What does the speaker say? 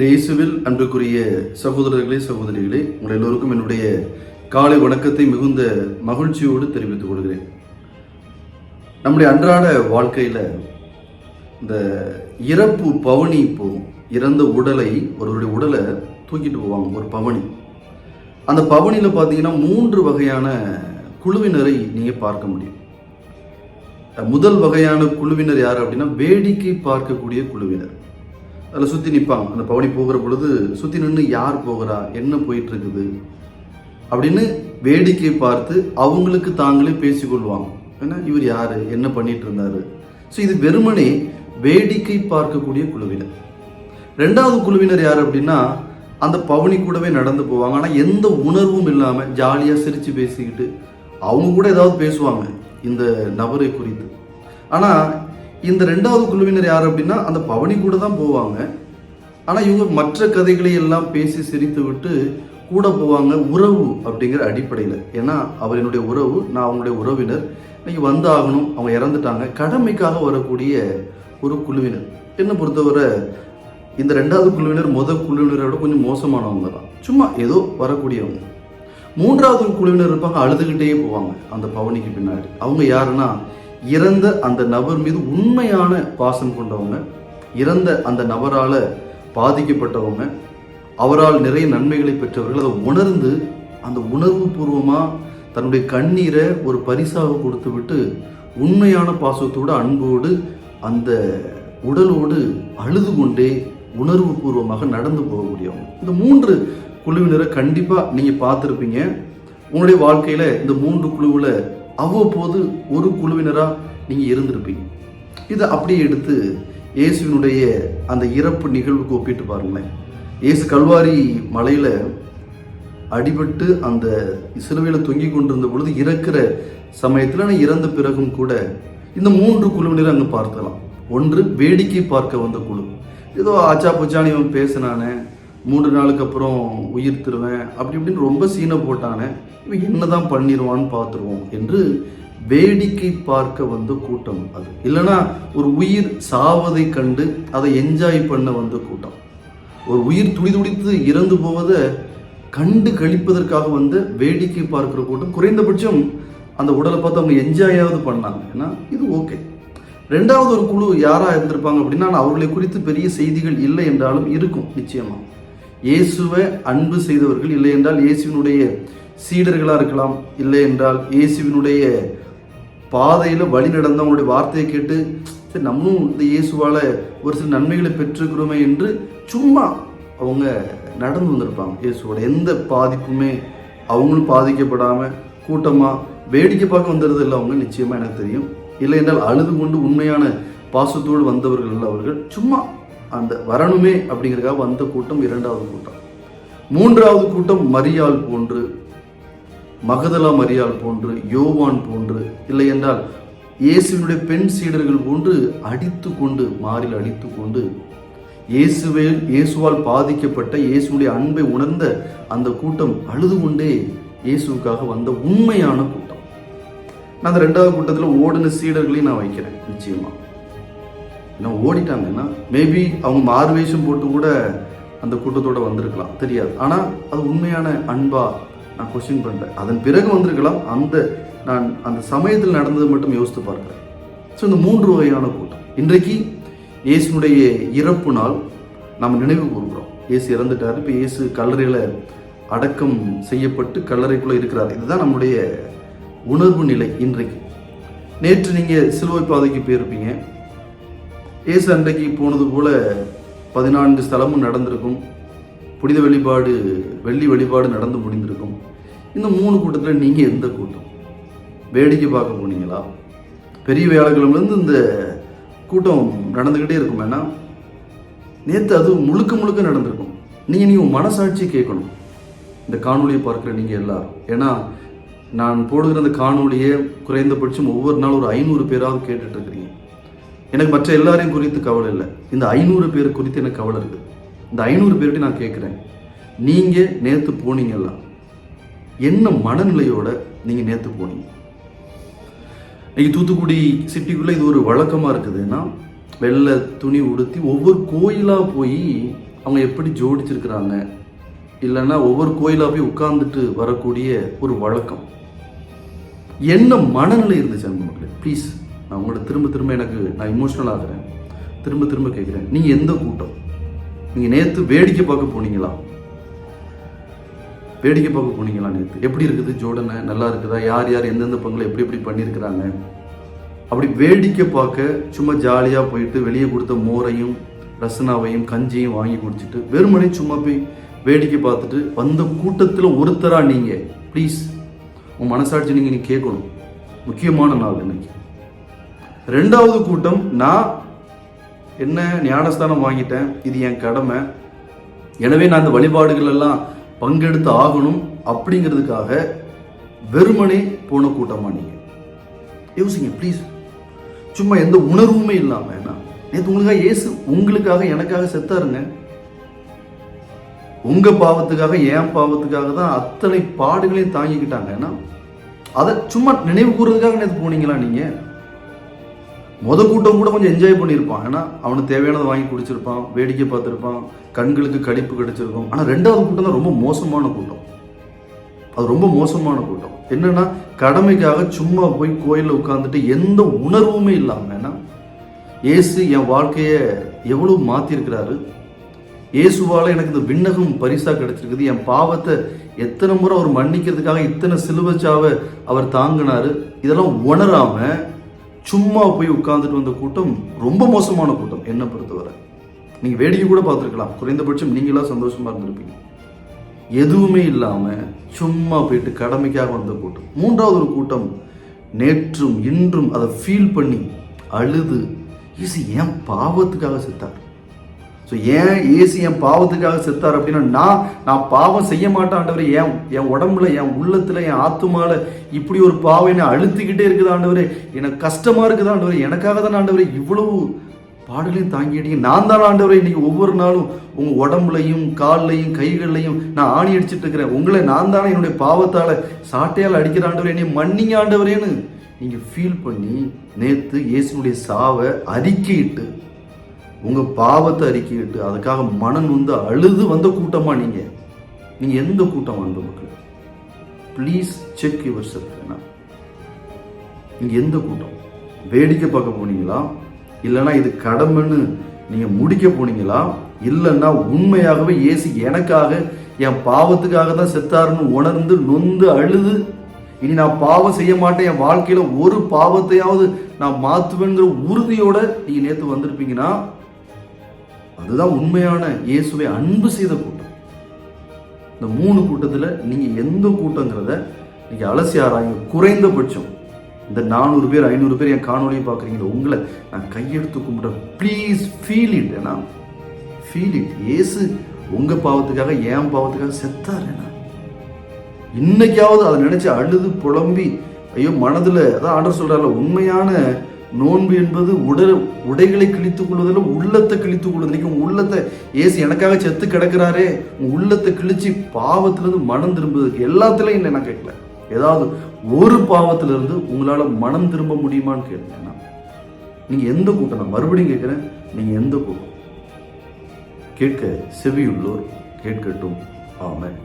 இயேசுவில் அன்புக்குரிய சகோதரர்களே சகோதரிகளே உங்கள் எல்லோருக்கும் என்னுடைய காலை வணக்கத்தை மிகுந்த மகிழ்ச்சியோடு தெரிவித்துக் கொள்கிறேன். நம்முடைய அன்றாட வாழ்க்கையில் இந்த இறப்பு பவனி போகும் இறந்த உடலை ஒருவருடைய உடலை தூக்கிட்டு போவாங்க ஒரு பவனி. அந்த பவனியில் பார்த்தீங்கன்னா மூன்று வகையான குழுவினரை நீங்கள் பார்க்க முடியும். முதல் வகையான குழுவினர் யார் அப்படின்னா வேடிக்கை பார்க்கக்கூடிய குழுவினர். அதில் சுற்றி நிற்பான் அந்த பவனி போகிற பொழுது சுற்றி நின்று யார் போகிறா? என்ன போயிட்டு இருக்குது அப்படின்னு வேடிக்கை பார்த்து அவங்களுக்கு தாங்களே பேசிக்கொள்வாங்க. ஏன்னா இவர் யார்? என்ன பண்ணிட்டு இருந்தாரு ஸோ இது வெறுமனே வேடிக்கை பார்க்கக்கூடிய குழுவினர். ரெண்டாவது குழுவினர் யார் அப்படின்னா அந்த பவனி கூடவே நடந்து போவாங்க. ஆனால் எந்த உணர்வும் இல்லாமல் ஜாலியாக சிரித்து பேசிக்கிட்டு அவங்க கூட ஏதாவது பேசுவாங்க இந்த நபரை குறித்து. ஆனால் இந்த ரெண்டாவது குழுவினர் யார் அப்படின்னா அந்த பவனி கூட தான் போவாங்க. ஆனால் இவங்க மற்ற கதைகளை எல்லாம் பேசி சிரித்து விட்டு கூட போவாங்க உறவு அப்படிங்கிற அடிப்படையில். ஏன்னா அவர் என்னுடைய உறவு நான் அவங்களுடைய உறவினர். இன்னைக்கு வந்து ஆகணும் அவங்க இறந்துட்டாங்க. கடமைக்காக வரக்கூடிய ஒரு குழுவினர். என்னை பொறுத்தவரை இந்த ரெண்டாவது குழுவினர் முத குழுவினரோட கொஞ்சம் மோசமானவங்க தான். சும்மா ஏதோ வரக்கூடியவங்க. மூன்றாவது குழுவினர் இருப்பாங்க அழுதுகிட்டே போவாங்க அந்த பவனிக்கு பின்னாடி. அவங்க யாருன்னா இறந்த அந்த நபர் மீது உண்மையான பாசம் கொண்டவங்க இறந்த அந்த நபரால் பாதிக்கப்பட்டவங்க அவரால் நிறைய நன்மைகளை பெற்றவர்கள் அதை உணர்ந்து அந்த உணர்வு பூர்வமாக தன்னுடைய கண்ணீரை ஒரு பரிசாக கொடுத்து விட்டு உண்மையான பாசத்தோடு அன்போடு அந்த உடலோடு அழுது கொண்டே உணர்வு பூர்வமாக நடந்து போகக்கூடியவங்க. இந்த மூன்று குழுவினரை கண்டிப்பாக நீங்கள் பார்த்துருப்பீங்க. உங்களுடைய வாழ்க்கையில் இந்த மூன்று குழுவில் அவ்வப்போது ஒரு குழுவினராக நீங்கள் இருந்திருப்பீங்க. இதை அப்படியே எடுத்து இயேசுவினுடைய அந்த இறப்பு நிகழ்வுக்கு ஒப்பிட்டு பாருங்களேன். இயேசு கல்வாரி மலையில் அடிபட்டு அந்த சிலுவையில் தொங்கி கொண்டிருந்த பொழுது இறக்கிற சமயத்தில் நான் இறந்த பிறகும் கூட இந்த மூன்று குழுவினரை அங்கே பார்க்கலாம். ஒன்று வேடிக்கை பார்க்க வந்த குழு. ஏதோ ஆச்சா புச்சானி இவன் பேசினானே. மூன்று நாளுக்கு அப்புறம் உயிர் திருவேன் அப்படி இப்படின்னு ரொம்ப சீனை போட்டானே இவன் என்னதான் பண்ணிடுவான்னு பார்த்துருவோம் என்று வேடிக்கை பார்க்க வந்த கூட்டம் அது. இல்லைன்னா ஒரு உயிர் சாவதை கண்டு அதை என்ஜாய் பண்ண வந்த கூட்டம். ஒரு உயிர் துடி துடித்து இறந்து போவதை கண்டு கழிப்பதற்காக வந்து வேடிக்கை பார்க்குற கூட்டம். குறைந்தபட்சம் அந்த உடலை பார்த்து அவங்க என்ஜாயாவது பண்ணாங்க. ஏன்னா இது ஓகே ரெண்டாவது ஒரு குழு யாராக இருந்திருப்பாங்க அப்படின்னா அவர்களை குறித்து பெரிய செய்திகள் இல்லை என்றாலும் இருக்கும் நிச்சயமாக இயேசுவை அன்பு செய்தவர்கள் இல்லை என்றால் இயேசுவினுடைய சீடர்களாக இருக்கலாம். இல்லை என்றால் இயேசுவினுடைய பாதையில் வழி நடந்தவங்களுடைய வார்த்தையை கேட்டு சரி நம்மளும் இந்த இயேசுவால் ஒரு சில நன்மைகளை பெற்றுக்கிறோமே என்று சும்மா அவங்க நடந்து வந்திருப்பாங்க. இயேசுவோட எந்த பாதிப்புமே அவங்களும் பாதிக்கப்படாமல் கூட்டமாக வேடிக்கை பார்க்க வந்துடுறது இல்லை அவங்க நிச்சயமாக எனக்கு தெரியும். இல்லை என்றால் அழுது கொண்டு உண்மையான பாசத்தோடு வந்தவர்கள் இல்லை அவர்கள். சும்மா அந்த வரணுமே அப்படிங்கிறதுக்காக வந்த கூட்டம் இரண்டாவது கூட்டம். மூன்றாவது கூட்டம் மரியாள் போன்று மகதலா மரியாள் போன்று யோவான் போன்று இல்லை என்றால் இயேசுவினுடைய பெண் சீடர்கள் போன்று அடித்து கொண்டு மாறில் அடித்து கொண்டு இயேசுவே இயேசுவால் பாதிக்கப்பட்ட இயேசுடைய அன்பை உணர்ந்த அந்த கூட்டம் அழுது கொண்டே இயேசுக்காக வந்த உண்மையான கூட்டம். நான் அந்த ரெண்டாவது கூட்டத்தில் ஓடின சீடர்களையும் நான் வைக்கிறேன் நிச்சயமாக ஏன்னா ஓடிட்டாங்கன்னா மேபி அவங்க மாறுவேஷம் போட்டு கூட அந்த கூட்டத்தோடு வந்திருக்கலாம். தெரியாது. ஆனால் அது உண்மையான அன்பா நான் கொஸ்டின் பண்ணுறேன் அதன் பிறகு வந்திருக்கலாம். அந்த நான் அந்த சமயத்தில் நடந்தது மட்டும் யோசித்து பார்க்குறேன். ஸோ இந்த மூன்று வகையான கூட்டம். இன்றைக்கு இயேசுனுடைய இறப்பு நாள் நம்ம நினைவு கூறுகிறோம் இயேசு இறந்துட்டார். இப்போ இயேசு கல்லறையில் அடக்கம் செய்யப்பட்டு கல்லறைக்குள்ளே இருக்கிறார். இதுதான் நம்முடைய உணர்வு நிலை இன்றைக்கு. நேற்று நீங்கள் சிலுவை பாதைக்கு போயிருப்பீங்க. இயேசு அன்றைக்கு போனது போல பதினான்கு ஸ்தலமும் நடந்திருக்கும். புனித வழிபாடு வெள்ளி வழிபாடு நடந்து முடிந்திருக்கும். இந்த மூணு கூட்டத்தில் நீங்கள் எந்த கூட்டம்? வேடிக்கை பார்க்க போனீங்களா? பெரிய வியாழக்கிழமைலேருந்து இந்த கூட்டம் நடந்துக்கிட்டே இருக்கும். ஏன்னா நேற்று அது முழுக்க முழுக்க நடந்திருக்கும். நீங்கள் நீங்கள் மனசாட்சி கேட்கணும். இந்த காணொலியை பார்க்குற நீங்கள் எல்லாரும். ஏன்னா நான் போடுகிற அந்த காணொலியை குறைந்தபட்சம் ஒவ்வொரு நாள் ஒரு ஐநூறு பேராவது கேட்டுட்டு இருக்கிறீங்க. எனக்கு மற்ற எல்லாரையும் குறித்து கவலை இல்லை. இந்த ஐநூறு பேர் குறித்து எனக்கு கவலை இருக்குது இந்த ஐநூறு பேர்கிட்ட நான் கேட்குறேன். நீங்கள் நேற்று போனீங்கல்லாம் என்ன மனநிலையோட நீங்கள் நேற்று போனீங்க? இன்னைக்கு தூத்துக்குடி சிட்டிக்குள்ளே இது ஒரு வழக்கமாக இருக்குதுன்னா வெள்ளை துணி உடுத்தி ஒவ்வொரு கோயிலாக போய் அவங்க எப்படி ஜோடிச்சிருக்கிறாங்க? இல்லைன்னா ஒவ்வொரு கோயிலாக போய் உட்கார்ந்துட்டு வரக்கூடிய ஒரு வழக்கம். என்ன மனநிலை இருந்துச்சு அந்த மக்களே? ப்ளீஸ் நான் உங்களோட திரும்ப திரும்ப எனக்கு நான் இமோஷனல் ஆகிறேன். திரும்ப திரும்ப கேட்குறேன் நீங்கள் எந்த கூட்டம்? நீங்கள் நேற்று வேடிக்கை பார்க்க போனீங்களா? வேடிக்கை பார்க்க போனீங்களா நேற்று எப்படி இருக்குது ஜோடனை? நல்லா இருக்குதா? யார் யார் எந்தெந்த பங்குல எப்படி எப்படி பண்ணியிருக்கிறாங்க அப்படி வேடிக்கை பார்க்க சும்மா ஜாலியாக போயிட்டு வெளியே கொடுத்த மோரையும் ரசனாவையும் கஞ்சியும் வாங்கி குடிச்சிட்டு வெறுமனே சும்மா போய் வேடிக்கை பார்த்துட்டு வந்த கூட்டத்தில் ஒருத்தராக நீங்கள் ப்ளீஸ் உன் மனசாட்சி நீங்கள் நீ கேட்கணும். முக்கியமான நாள் இன்னைக்கு. ரெண்டாவது கூட்டம் நான் என்ன ஞானஸ்தானம் வாங்கிட்டேன் இது என் கடமை. எனவே நான் அந்த வழிபாடுகள் எல்லாம் பங்கெடுத்து ஆகணும் அப்படிங்கிறதுக்காக வெறுமனே போன கூட்டமாக நீங்கள் யோசிங்க ப்ளீஸ் சும்மா எந்த உணர்வுமே இல்லாமல் என்ன நேற்று உங்களுக்காக இயேசு உங்களுக்காக எனக்காக செத்தாருங்க. உங்கள் பாவத்துக்காக என் பாவத்துக்காக தான் அத்தனை பாடுகளையும் தாங்கிக்கிட்டாங்க ஏன்னா அதை சும்மா நினைவு கூறுறதுக்காக நேற்று போனீங்களா நீங்கள் முத கூட்டம் கூட கொஞ்சம் என்ஜாய் பண்ணியிருப்பான். ஏன்னா அவனுக்கு தேவையானதை வாங்கி குடிச்சிருப்பான் வேடிக்கை பார்த்துருப்பான் கண்களுக்கு கடிப்பு கிடைச்சிருக்கும். ஆனால் ரெண்டாவது கூட்டம் தான் ரொம்ப மோசமான கூட்டம். அது ரொம்ப மோசமான கூட்டம். என்னன்னா கடமைக்காக சும்மா போய் கோயிலில் உட்காந்துட்டு எந்த உணர்வுமே இல்லாமல் ஏன்னா இயேசு என் வாழ்க்கையை எவ்வளவு மாற்றிருக்கிறாரு இயேசுவால் எனக்கு இந்த விண்ணகம் பரிசாக கிடைச்சிருக்குது. என் பாவத்தை எத்தனை முறை அவர் மன்னிக்கிறதுக்காக இத்தனை சிலுவச்சாவை அவர் தாங்கினாரு. இதெல்லாம் உணராமல் சும்மா போய் உட்கார்ந்துட்டு வந்த கூட்டம் ரொம்ப மோசமான கூட்டம் என்னை பொறுத்தவரை. நீங்கள் வேடிக்கை கூட பார்த்துருக்கலாம். குறைந்தபட்சம் நீங்களாம் சந்தோஷமாக இருந்திருப்பீங்க. எதுவுமே இல்லாமல் சும்மா போயிட்டு கடமைக்காக வந்த கூட்டம். மூன்றாவது ஒரு கூட்டம் நேற்றும் இன்றும் அதை ஃபீல் பண்ணி அழுது இசு ஏன் பாவத்துக்காக செத்தார்? ஸோ ஏன் ஏசு என் பாவத்துக்காக செத்தார் அப்படின்னா நான் நான் பாவம் செய்ய மாட்டேன் ஏன் என் என் உடம்புல என் உள்ளத்தில் என் ஆத்துமாவில் இப்படி ஒரு பாவம் என்னை அழுத்திக்கிட்டே இருக்குதாண்டவரே எனக்கு கஷ்டமாக இருக்குதாண்டவர் எனக்காக தான் ஆண்டவரே இவ்வளவு பாடலையும் தாங்கிட்டீங்க. நான் தான் ஆண்டவரே இன்னைக்கு ஒவ்வொரு நாளும் உங்கள் உடம்புலையும் கால்லையும் கைகள்லையும் நான் ஆணி அடிச்சுட்டு இருக்கிறேன். உங்களை நான் தானே என்னுடைய பாவத்தால் சாட்டையால் அடிக்கிற ஆண்டவர். என்னை மன்னிங்க ஆண்டவரேன்னு நீங்கள் ஃபீல் பண்ணி நேற்று இயேசுனுடைய சாவை அறிக்கையிட்டு உங்கள் பாவத்தை அறிக்கையிட்டு அதுக்காக மனம் வந்து அழுது வந்த கூட்டமாக நீங்கள் நீங்கள் எந்த கூட்டம் அன்பு மக்கள்? ப்ளீஸ் செக் யுவர் செல்ஃப் என்ன எந்த கூட்டம்? வேடிக்கை பார்க்க போனீங்களா? இல்லைன்னா இது கடமைன்னு நீங்கள் முடிக்க போனீங்களா? இல்லைன்னா உண்மையாகவே ஏசி எனக்காக என் பாவத்துக்காக தான் செத்தாருன்னு உணர்ந்து நொந்து அழுது இனி நான் பாவம் செய்ய மாட்டேன் என் வாழ்க்கையில் ஒரு பாவத்தையாவது நான் மாற்றுவேங்கிற உறுதியோட நீங்கள் நேற்று வந்திருப்பீங்கன்னா அதுதான் உண்மையான இயேசுவை அன்பு செய்த கூட்டம். இந்த மூணு கூட்டத்தில் நீங்கள் எந்த கூட்டங்கிறத நீங்கள் அலசி ஆராயுங்க குறைந்தபட்சம் இந்த நானூறு பேர் ஐநூறு பேர் என் காணொலியை பார்க்குறீங்க உங்களை நான் கையெடுத்து கும்பிட்றேன் ப்ளீஸ் ஃபீல் இட் ஏன்னா ஃபீல் இட் ஏசு உங்கள் பாவத்துக்காக என் பாவத்துக்காக செத்தார் ஏன்னா. இன்னைக்காவது அதை நினச்சி அழுது புலம்பி ஐயோ மனதில் அதான் ஆண்டர் சொல்றாருல உண்மையான நோன்பு என்பது உடல் உடைகளை கிழித்துக் கொள்வதில் உள்ளத்தை கிழித்துக் கொள்வது இன்னைக்கு உள்ளத்தை ஏசு எனக்காக செத்து கிடக்கிறாரே உங்க உள்ளத்தை கிழிச்சு பாவத்திலிருந்து மனம் திரும்புவதற்கு எல்லாத்துலையும் இல்லை நான் கேட்கல. ஏதாவது ஒரு பாவத்திலிருந்து உங்களால் மனம் திரும்ப முடியுமான்னு கேட்டேன் நான். நீங்கள் எந்த கூட்டம்? நான் மறுபடியும் கேட்குறேன் நீங்கள் எந்த கூட்டம்? கேட்க செவியுள்ளோர் கேட்கட்டும். ஆமாம்